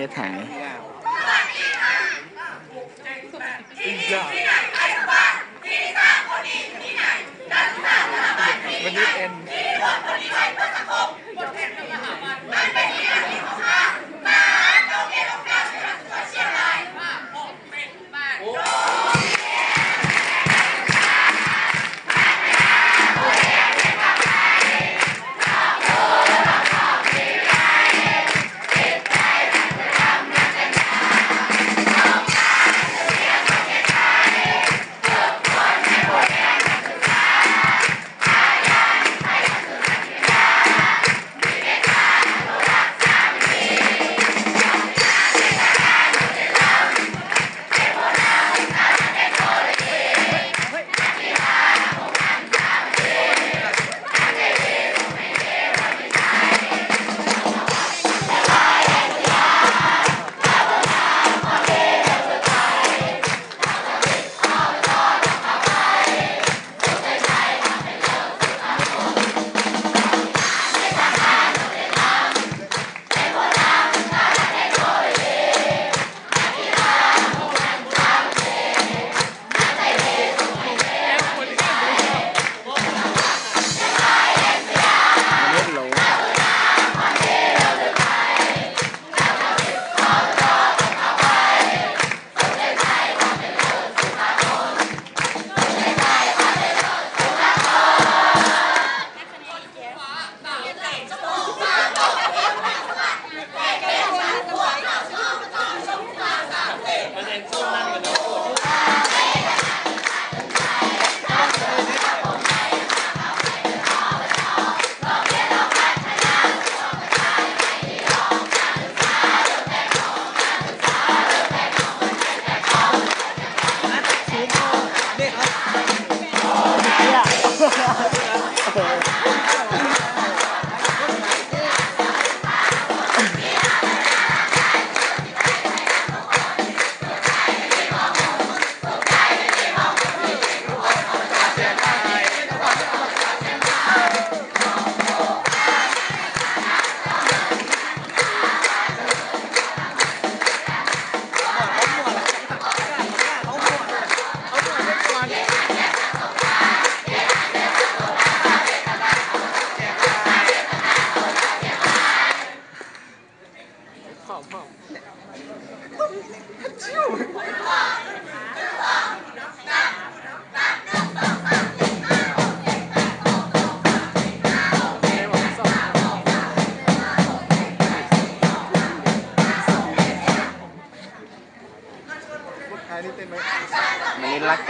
เนี่ยถ่ายอีกอย่างวันนี้เอ็น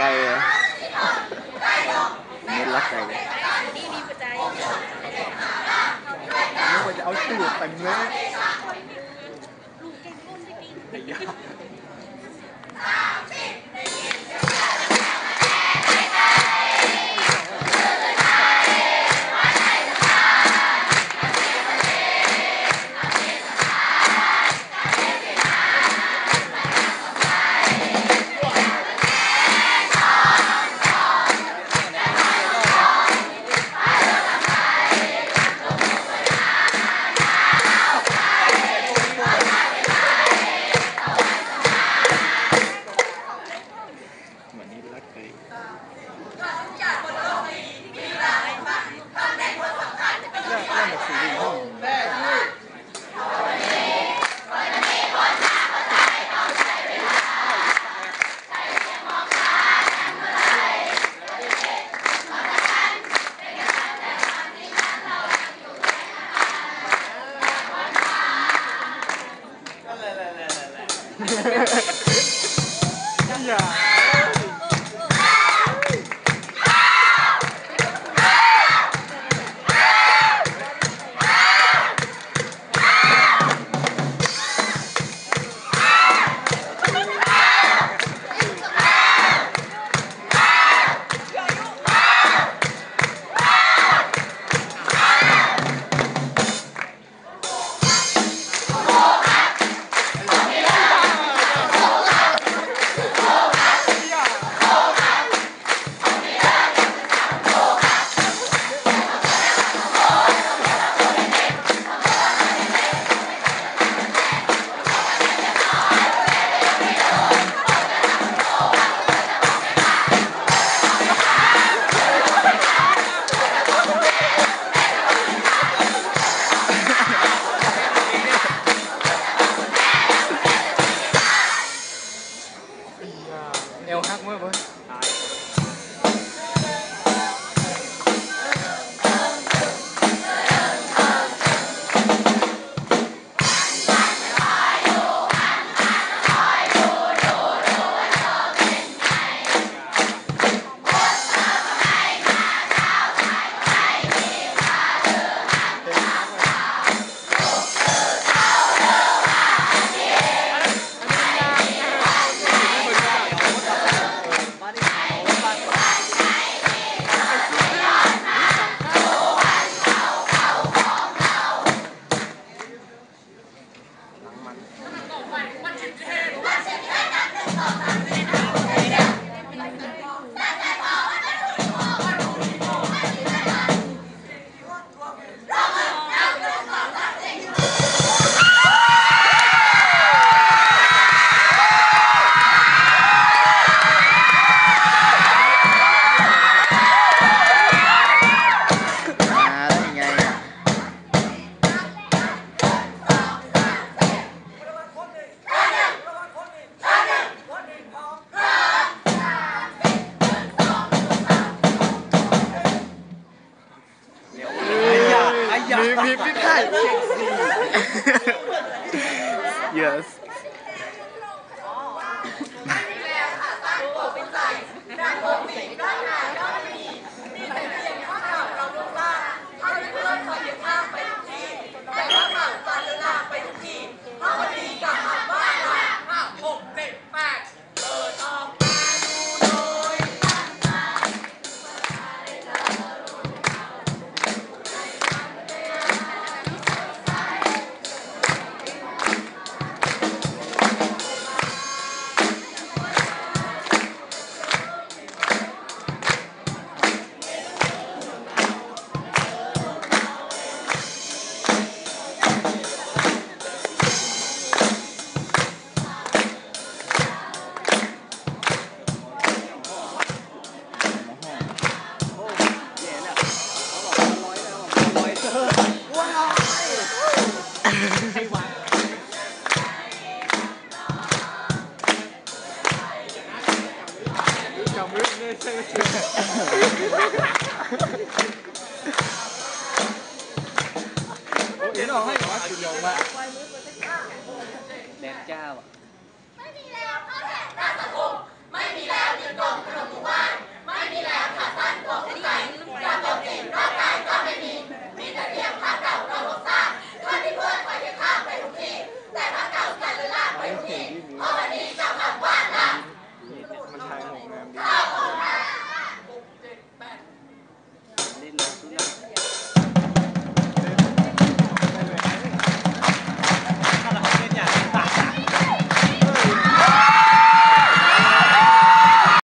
ไก่เลยมันนี่รักไกลเลยนี่ว่าจะเอาตูดเต็มเลยมัน เดี๋กเจ้าอะไม่มีแล้วข้าวแห้งราสกุลไม่มีแล้วยืนตรงขนมหมู่บ้านไม่มีแล้วขาสั้นตัวสกระโปรเจีนรอบ